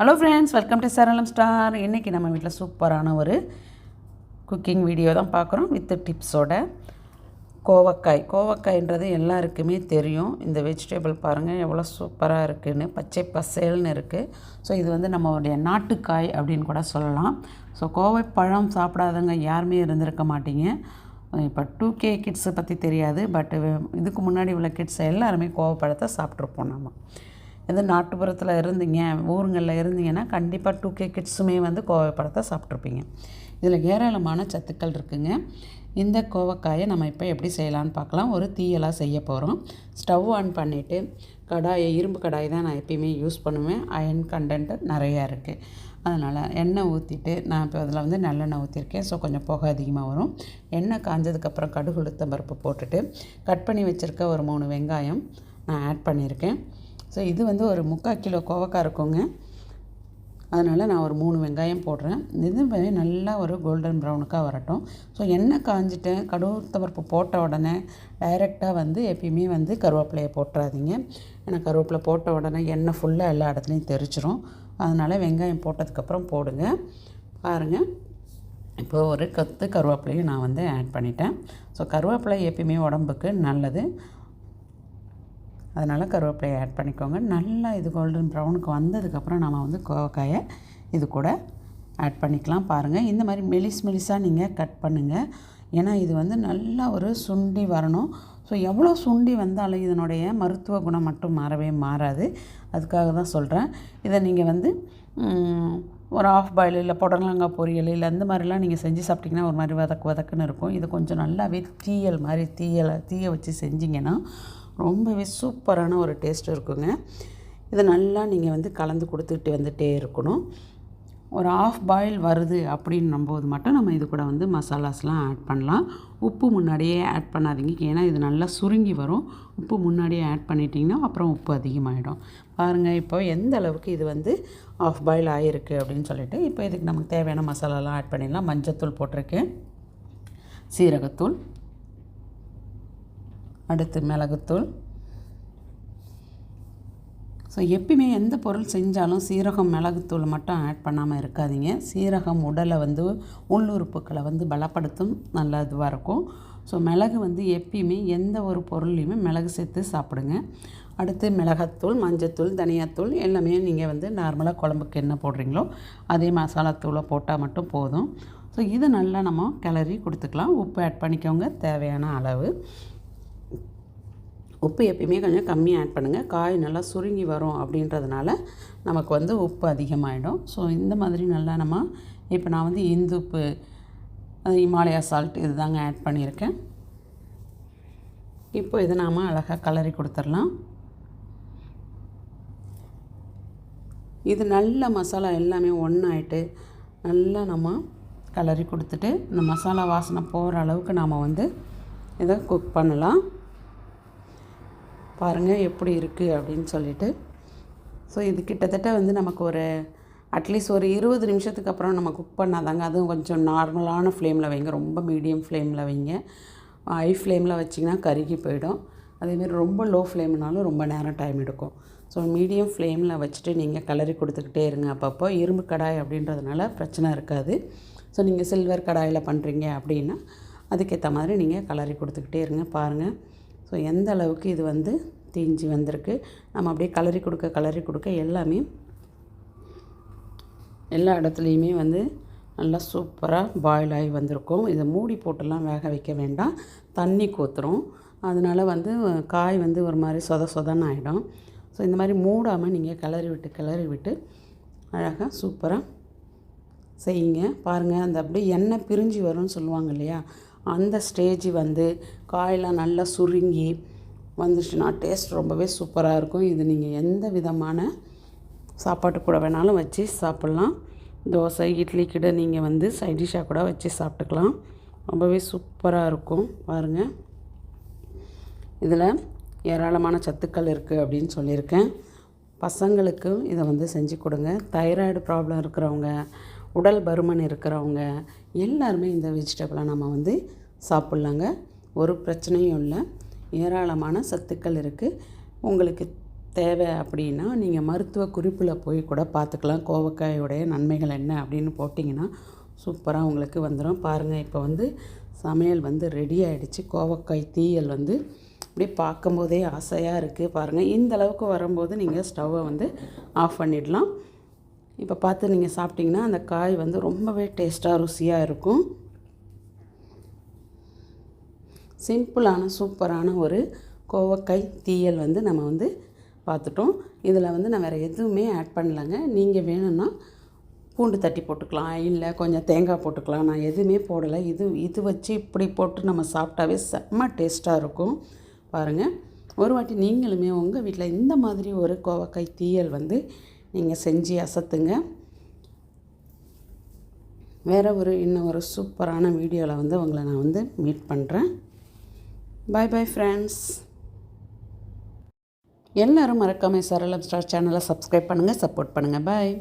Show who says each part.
Speaker 1: Hello friends welcome to Saralam star இன்றைக்கி நம்ம வீட்டில் சூப்பரான ஒரு குக்கிங் வீடியோ தான் பார்க்குறோம். வித் டிப்ஸோட கோவக்காய். கோவக்காய்ன்றது எல்லாருக்குமே தெரியும். இந்த வெஜிடபிள் பாருங்கள் எவ்வளோ சூப்பராக இருக்குதுன்னு பச்சை பசேல்னு இருக்குது ஸோ இது வந்து நம்மளுடைய நாட்டுக்காய் அப்படின்னு கூட சொல்லலாம். ஸோ கோவைப்பழம் சாப்பிடாதவங்க யாருமே இருந்திருக்க மாட்டீங்க. இப்போ டூ கே கிட்ஸை பற்றி தெரியாது பட் இதுக்கு முன்னாடி உள்ள கிட்ஸ் எல்லாருமே கோவப்பழத்தை சாப்பிட்ருப்போம் நம்ம எது நாட்டுப்புறத்தில் இருந்தீங்க ஊருங்களில் இருந்தீங்கன்னா கண்டிப்பாக டூ கே கிட்ஸுமே வந்து கோவைப்பழத்தை சாப்பிட்ருப்பீங்க இதில் ஏராளமான சத்துக்கள் இருக்குங்க. இந்த கோவக்காயை நம்ம இப்போ எப்படி செய்யலான்னு பார்க்கலாம். ஒரு தீயலாக செய்ய போகிறோம் ஸ்டவ் ஆன் பண்ணிவிட்டு கடாயை இரும்பு கடாய் தான் நான் எப்பயுமே யூஸ் பண்ணுவேன். அயன் கண்டென்ட் நிறையா இருக்குது அதனால் எண்ணெய் ஊற்றிட்டு நான் இப்போ அதில் வந்து நல்லெண்ணெய் ஊற்றிருக்கேன் ஸோ கொஞ்சம் புகை அதிகமாக வரும். எண்ணெய் காஞ்சதுக்கப்புறம் கடுகு உளுத்தம் பருப்பு போட்டுட்டு கட் பண்ணி வச்சுருக்க ஒரு மூணு வெங்காயம் நான் ஆட் பண்ணியிருக்கேன் ஸோ இது வந்து ஒரு முக்கால் கிலோ கோவக்காய் இருக்குங்க. அதனால் நான் ஒரு மூணு வெங்காயம் போடுறேன். இது நல்லா ஒரு கோல்டன் ப்ரௌனுக்காக வரட்டும். ஸோ எண்ணெய் காஞ்சிட்டேன். கடுகு பருப்பு போட்ட உடனே டைரெக்டாக வந்து எப்பயுமே வந்து கருவேப்பிலையை போட்டுறாதீங்க. ஏன்னா கருவேப்பிலை போட்ட உடனே எண்ணெய் ஃபுல்லாக எல்லா இடத்துலையும் தெரிச்சிரும் அதனால் வெங்காயம் போட்டதுக்கப்புறம் போடுங்க. பாருங்கள் இப்போ ஒரு கத்து கருவேப்பிலையும் நான் வந்து ஆட் பண்ணிட்டேன். ஸோ கருவேப்பிலை எப்பயுமே உடம்புக்கு நல்லது. அதனால் கருவேப்பிலையை ஆட் பண்ணிக்கோங்க. நல்லா இது கோல்டன் ப்ரௌனுக்கு வந்ததுக்கப்புறம் நம்ம வந்து கோவக்காயை இது கூட ஆட் பண்ணிக்கலாம் பாருங்கள் இந்த மாதிரி மெலிஸ் மெலிஸாக நீங்கள் கட் பண்ணுங்கள் ஏன்னா இது வந்து நல்லா ஒரு சுண்டி வரணும். ஸோ எவ்வளோ சுண்டி வந்தாலும் இதனுடைய மருத்துவ குணம் மட்டும் மாறவே மாறாது. அதுக்காக தான் சொல்கிறேன் இதை நீங்கள் வந்து ஒரு ஆஃப் பாயில் இல்லை புடலங்காய் பொரியல் இல்லை அந்த மாதிரிலாம் நீங்கள் செஞ்சு சாப்பிட்டிங்கன்னா ஒரு மாதிரி வதக்கு வதக்குன்னு இருக்கும். இது கொஞ்சம் நல்லாவே தீயல் மாதிரி தீயலை தீய வச்சு செஞ்சிங்கன்னா ரொம்பவே சூப்பரான ஒரு டேஸ்ட் இருக்குங்க. இதை நல்லா நீங்கள் வந்து கலந்து கொடுத்துட்டு வந்துகிட்டே இருக்கணும். ஒரு ஆஃப் பாயில் வருது அப்படின்னும் போது மட்டும் நம்ம இது கூட வந்து மசாலாஸ்லாம் ஆட் பண்ணலாம். உப்பு முன்னாடியே ஆட் பண்ணாதீங்க. ஏன்னா இது நல்லா சுருங்கி வரும். உப்பு முன்னாடியே ஆட் பண்ணிட்டிங்கன்னா அப்புறம் உப்பு அதிகமாகிடும் பாருங்கள் இப்போ எந்த அளவுக்கு இது வந்து ஆஃப் பாயில் ஆகிருக்கு அப்படின்னு சொல்லிட்டு இப்போ இதுக்கு நமக்கு தேவையான மசாலாலாம் ஆட் பண்ணிடலாம். மஞ்சத்தூள் போட்டிருக்கேன். சீரகத்தூள். அடுத்து மிளகுத்தூள். ஸோ எப்பயுமே எந்த பொருள் செஞ்சாலும் சீரகம் மிளகுத்தூள் மட்டும் ஆட் பண்ணாமல் இருக்காதீங்க. சீரகம் உடலை வந்து உள்ளுறுப்புக்களை வந்து பலப்படுத்தும் நல்ல இதுவாக இருக்கும். ஸோ மிளகு வந்து எப்பயுமே எந்த ஒரு பொருள்லையுமே மிளகு சேர்த்து சாப்பிடுங்க. அடுத்து மிளகாத்தூள் மஞ்சத்தூள் தனியாத்தூள் எல்லாமே நீங்கள் வந்து நார்மலாக குழம்புக்கு என்ன போடுறீங்களோ அதே மசாலாத்தூளை போட்டால் மட்டும் போதும். ஸோ இது நல்லா நம்ம கிளறி கொடுத்துக்கலாம். உப்பு ஆட் பண்ணிக்கோங்க தேவையான அளவு. உப்பு எப்பயுமே கொஞ்சம் கம்மியாக ஆட் பண்ணுங்கள் காய் நல்லா சுருங்கி வரும் அப்படின்றதுனால நமக்கு வந்து உப்பு அதிகமாகிடும் ஸோ இந்த மாதிரி நல்லா நம்ம இப்போ நான் வந்து இந்துப்பு இமாலயா சால்ட் இது தாங்க ஆட் பண்ணியிருக்கேன். இப்போ இதை நாம் அழகாக கலரி கொடுத்துடலாம். இது நல்ல மசாலா எல்லாமே ஒன்றாயிட்டு நல்லா நம்ம கலரி கொடுத்துட்டு இந்த மசாலா வாசனை போகிற அளவுக்கு நாம் வந்து இதை குக் பண்ணலாம். பாருங்கள் எப்படி இருக்குது அப்படின்னு சொல்லிட்டு. ஸோ இது கிட்டத்தட்ட வந்து நமக்கு ஒரு அட்லீஸ்ட் ஒரு இருபது நிமிஷத்துக்கு அப்புறம் நம்ம குக் பண்ணாதாங்க. அதுவும் கொஞ்சம் நார்மலான ஃப்ளேமில் வைங்க. ரொம்ப மீடியம் ஃப்ளேமில் வைங்க. ஹை ஃப்ளேமில் வச்சிங்கன்னா கருகி போயிடும். அதேமாரி ரொம்ப லோ ஃப்ளேம்னாலும் ரொம்ப நேரம் டைம் எடுக்கும். ஸோ மீடியம் ஃப்ளேமில் வச்சுட்டு நீங்கள் கலரி கொடுத்துக்கிட்டே இருங்க அப்பப்போ. இரும்பு கடாய் அப்படின்றதுனால பிரச்சனை இருக்காது. ஸோ நீங்கள் சில்வர் கடாயில் பண்ணுறீங்க அப்படின்னா அதுக்கேற்ற மாதிரி நீங்கள் கலரி கொடுத்துக்கிட்டே இருங்க. பாருங்கள் ஸோ எந்த அளவுக்கு இது வந்து தீஞ்சி வந்திருக்கு? நம்ம அப்படியே கலரி கொடுக்க கலரி கொடுக்க எல்லாமே எல்லா இடத்துலையுமே வந்து நல்லா சூப்பராக பாயில் ஆகி வந்திருக்கும். இதை மூடி போட்டுலாம் வேக வைக்க வேண்டாம். தண்ணி கோத்துரும் அதனால் வந்து காய் வந்து ஒரு மாதிரி சொத சொதன்னு ஆகிடும் ஸோ இந்த மாதிரி மூடாமல் நீங்கள் கிளறி விட்டு கிளறி விட்டு அழகாக சூப்பராக செய்யுங்க. பாருங்கள் அந்த அப்படியே எண்ணெய் பிரிஞ்சு வரும்னு சொல்லுவாங்க இல்லையா? அந்த ஸ்டேஜ் வந்து காயெல்லாம் நல்லா சுருங்கி வந்துச்சுன்னா டேஸ்ட் ரொம்பவே சூப்பராக இருக்கும். இது நீங்கள் எந்த விதமான சாப்பாட்டு கூட வேணாலும் வச்சு சாப்பிட்லாம். தோசை இட்லி கிட்ட நீங்கள் வந்து சைட் டிஷ்ஷாக கூட வச்சு சாப்பிட்டுக்கலாம். ரொம்பவே சூப்பராக இருக்கும். பாருங்கள் இதில் ஏராளமான சத்துக்கள் இருக்குது அப்படின்னு சொல்லியிருக்கேன். பசங்களுக்கும் இதை வந்து செஞ்சு கொடுங்க. தைராய்டு ப்ராப்ளம் இருக்கிறவங்க உடல் பருமன் இருக்கிறவங்க எல்லாருமே இந்த வெஜிடபிளை நம்ம வந்து சாப்பிட்லாங்க. ஒரு பிரச்சனையும் இல்லை. ஏராளமான சத்துக்கள் இருக்குது உங்களுக்கு தேவை அப்படின்னா நீங்கள் மருத்துவ குறிப்பில் போய் கூட பார்த்துக்கலாம் கோவக்காயோடைய நன்மைகள் என்ன அப்படின்னு போட்டிங்கன்னா சூப்பராக உங்களுக்கு வந்துடும் பாருங்கள் இப்போ வந்து சமையல் வந்து ரெடி ஆகிடுச்சு கோவக்காய் தீயல் வந்து அப்படியே பார்க்கும்போதே ஆசையாக இருக்குது பாருங்கள் இந்த அளவுக்கு வரும்போது நீங்கள் ஸ்டவ்வை வந்து ஆஃப் பண்ணிடலாம். இப்போ பார்த்து நீங்கள் சாப்பிட்டிங்கன்னா அந்த காய் வந்து ரொம்பவே டேஸ்ட்டாக ருசியாக இருக்கும். சிம்பிளான சூப்பரான ஒரு கோவக்காய் தீயல் வந்து நம்ம வந்து பார்த்துட்டோம். இதில் வந்து நான் வேறு எதுவுமே ஆட் பண்ணலைங்க. நீங்கள் வேணும்னா பூண்டு தட்டி போட்டுக்கலாம் இல்லை கொஞ்சம் தேங்காய் போட்டுக்கலாம். நான் எதுவுமே போடலை. இது இது வச்சு இப்படி போட்டு நம்ம சாப்பிட்டாவே செம்ம டேஸ்ட்டாக இருக்கும். பாருங்கள் ஒரு வாட்டி நீங்களுமே உங்கள் வீட்டில் இந்த மாதிரி ஒரு கோவக்காய் தீயல் வந்து நீங்கள் செஞ்சு அசத்துங்க. வேறு ஒரு இன்னும் ஒரு சூப்பரான வீடியோவில் வந்து உங்களை நான் வந்து மீட் பண்ணுறேன் பாய் பாய் ஃப்ரெண்ட்ஸ் எல்லோரும் மறக்காமல் சரளம் ஸ்டார் சேனலை சப்ஸ்கிரைப் பண்ணுங்கள் சப்போர்ட் பண்ணுங்கள் பாய்